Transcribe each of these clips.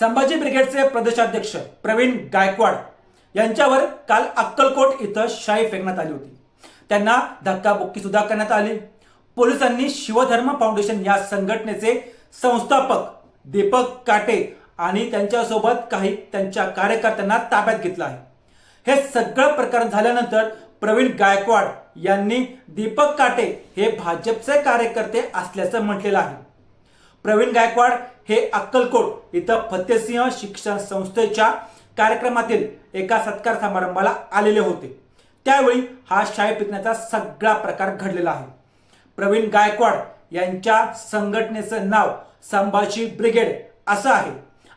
संभाजी ब्रिगेडचे प्रदेशाध्यक्ष प्रवीण गायकवाड यांच्यावर काल अक्कलकोट इथं शाई फेकण्यात आली होती. त्यांना धक्काबुक्की सुद्धा करण्यात आली. पोलिसांनी शिवधर्म फाउंडेशन या संघटनेचे संस्थापक दीपक काटे आणि त्यांच्यासोबत काही त्यांच्या कार्यकर्त्यांना ताब्यात घेतलं आहे. हे सगळं प्रकरण झाल्यानंतर प्रवीण गायकवाड यांनी दीपक काटे हे भाजपचे कार्यकर्ते असल्याचं म्हटलेलं आहे. प्रवीण गायकवाड हे अक्कलकोट इथं फतेसिंह शिक्षण संस्थेच्या कार्यक्रमातील एका सत्कार समारंभाला आलेले होते. त्यावेळी हा शाळे पिकण्याचा सगळा प्रकार घडलेला आहे. प्रवीण गायकवाड यांच्या संघटनेचं नाव संभाजी ब्रिगेड असं आहे.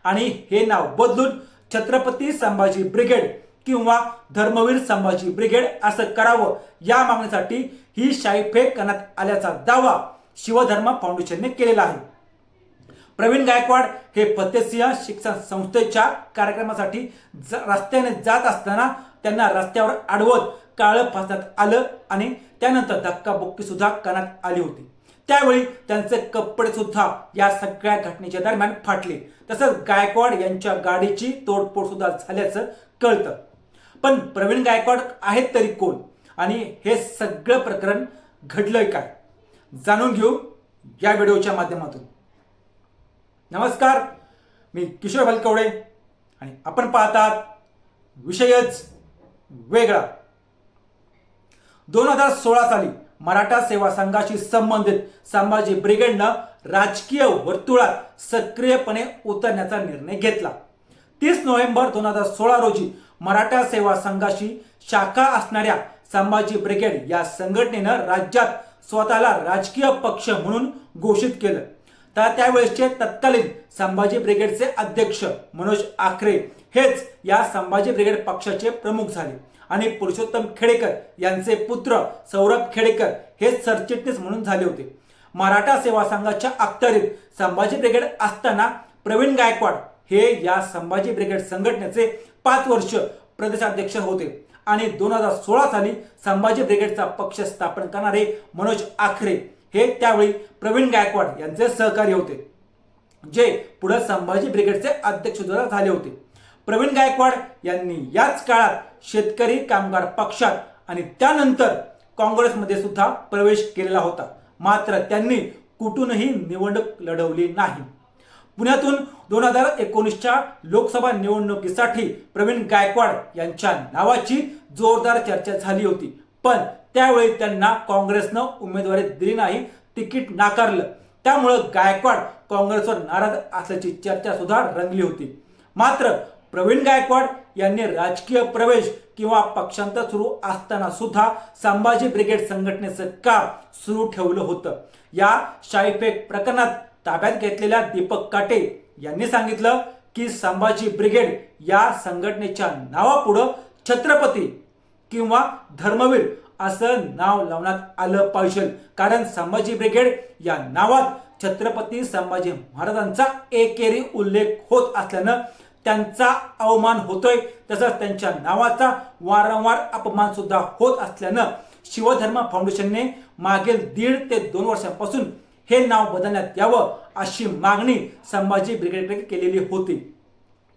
आणि हे नाव बदलून छत्रपती संभाजी ब्रिगेड किंवा धर्मवीर संभाजी ब्रिगेड असं करावं या मागणीसाठी ही शाही फेक करण्यात आल्याचा दावा शिवधर्म फाउंडेशनने केलेला आहे. प्रवीण गायकवाड हे फतेसिंह शिक्षण संस्थेच्या कार्यक्रमासाठी ज- रस्त्याने जात असताना त्यांना रस्त्यावर अडवत काळं फासण्यात आलं आणि त्यानंतर धक्काबुक्की सुद्धा करण्यात आली होती. त्यावेळी त्यांचे कपडे सुद्धा या सगळ्या घटनेच्या दरम्यान फाटले. तसंच गायकवाड यांच्या गाडीची तोडफोड सुद्धा झाल्याचं कळतं. पण प्रवीण गायकवाड आहेत तरी कोण? आणि हे सगळं प्रकरण घडलंय काय? जाणून घेऊ या व्हिडिओच्या माध्यमातून. नमस्कार. मी किशोर भलकवडे आणि आपण पाहतात विषयच वेगळा. दोन हजार सोळा साली मराठा सेवा संघाशी संबंधित संभाजी ब्रिगेडनं राजकीय वर्तुळात सक्रियपणे उतरण्याचा निर्णय घेतला. तीस नोव्हेंबर दोन हजार सोळा रोजी मराठा सेवा संघाशी शाखा असणाऱ्या संभाजी ब्रिगेड या संघटनेनं राज्यात स्वतःला राजकीय पक्ष म्हणून घोषित केलं. तर त्यावेळेसचे तत्कालीन संभाजी ब्रिगेडचे अध्यक्ष मनोज आखरे हेच या संभाजी ब्रिगेड पक्षाचे प्रमुख झाले. आणि पुरुषोत्तम खेडेकर यांचे पुत्र सौरभ खेडेकर हे सरचिटणीस म्हणून झाले होते. मराठा सेवा संघाच्या अखत्यारीत संभाजी ब्रिगेड असताना प्रवीण गायकवाड हे या संभाजी ब्रिगेड संघटनेचे पाच वर्ष प्रदेशाध्यक्ष होते. आणि दोन हजार सोळा साली संभाजी ब्रिगेडचा पक्ष स्थापन करणारे मनोज आखरे हे त्यावेळी प्रवीण गायकवाड यांचे सहकारी होते जे पुढे संभाजी ब्रिगेडचे अध्यक्ष सुद्धा झाले होते. प्रवीण गायकवाड यांनी याच काळात शेतकरी कामगार पक्षात आणि त्यानंतर काँग्रेसमध्ये सुद्धा प्रवेश केलेला होता. मात्र त्यांनी कुठूनही निवडणूक लढवली नाही. पुण्यातून दोन हजार एकोणीसच्या लोकसभा निवडणुकीसाठी प्रवीण गायकवाड यांच्या नावाची जोरदार चर्चा झाली होती. पण त्यावेळी त्यांना काँग्रेसनं उमेदवारी दिली नाही तिकीट नाकारलं. त्यामुळं गायकवाड काँग्रेसवर नाराज असल्याची चर्चा सुद्धा रंगली होती. मात्र प्रवीण गायकवाड यांनी राजकीय प्रवेश किंवा पक्षांतर सुरू असताना सुद्धा संभाजी ब्रिगेड संघटनेचं काम सुरू ठेवलं होतं. या शाईफेक प्रकरणात ताब्यात घेतलेल्या दीपक काटे यांनी सांगितलं की संभाजी ब्रिगेड या संघटनेच्या नावापुढं छत्रपती किंवा धर्मवीर असं नाव लावण्यात आलं पाहिजे. कारण संभाजी ब्रिगेड या नावात छत्रपती संभाजी महाराजांचा एकेरी उल्लेख होत असल्यानं त्यांचा अवमान होतोय. तसंच त्यांच्या नावाचा वारंवार अपमान सुद्धा होत असल्यानं शिवधर्म फाउंडेशनने मागील दीड ते दोन वर्षांपासून हे नाव बदलण्यात यावं अशी मागणी संभाजी ब्रिगेडकडे केलेली होती.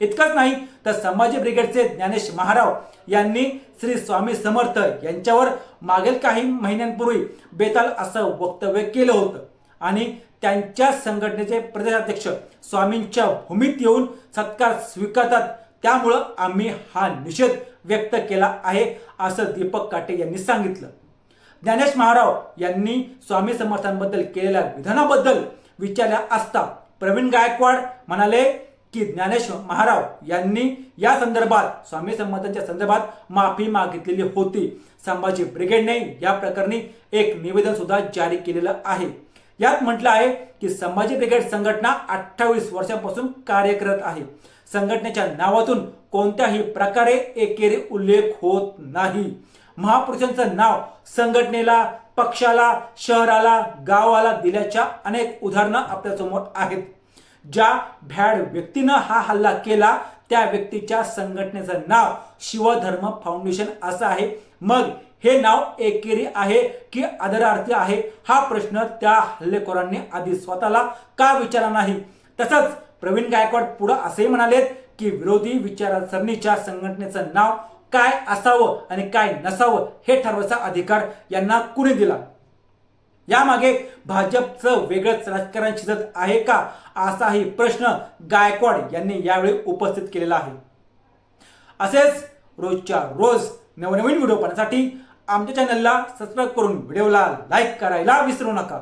इतकंच नाही तर संभाजी ब्रिगेडचे ज्ञानेश महाराव यांनी श्री स्वामी समर्थ यांच्यावर मागील काही महिन्यांपूर्वी बेताल असं वक्तव्य केलं होतं. आणि त्यांच्या संघटनेचे प्रदेशाध्यक्ष स्वामींच्या भूमीत येऊन सत्कार स्वीकारतात. त्यामुळं आम्ही हा निषेध व्यक्त केला आहे असं दीपक काटे यांनी सांगितलं. ज्ञानेश महाराव यांनी स्वामी समर्थांबद्दल केलेल्या विधानाबद्दल विचारल्या असता प्रवीण गायकवाड म्हणाले की ज्ञानेश्वर महाराव यांनी या संदर्भात स्वामी संबंधांच्या संदर्भात माफी मागितलेली होती. संभाजी ब्रिगेडने या प्रकरणी एक निवेदन सुद्धा जारी केलेलं आहे. यात म्हटलं आहे की संभाजी ब्रिगेड संघटना अठ्ठावीस वर्षांपासून कार्य करत आहे. संघटनेच्या नावातून कोणत्याही प्रकारे एकेरी उल्लेख होत नाही. महापुरुषांचं नाव संघटनेला पक्षाला शहराला गावाला दिल्याच्या अनेक उदाहरणं आपल्यासमोर आहेत. ज्या भॅड व्यक्तीनं हा हल्ला केला त्या व्यक्तीच्या संघटनेचं नाव शिवधर्म फाउंडेशन असं आहे. मग हे नाव एकेरी आहे की आदरार्थी आहे? हा प्रश्न त्या हल्लेखोरांनी आधी स्वतःला का विचारला नाही? तसंच प्रवीण गायकवाड पुढे असेही म्हणालेत की विरोधी विचारसरणीच्या संघटनेचं नाव काय असावं आणि काय नसावं हे ठरवायचा अधिकार यांना कुणी दिला? यामागे भाजपचं वेगळंच राजकारण शिजत आहे का असाही प्रश्न गायकवाड यांनी यावेळी उपस्थित केलेला आहे. असेच रोजच्या रोज नवनवीन व्हिडिओ पाहण्यासाठी आमच्या चॅनलला सबस्क्राईब करून व्हिडिओला लाईक करायला विसरू नका.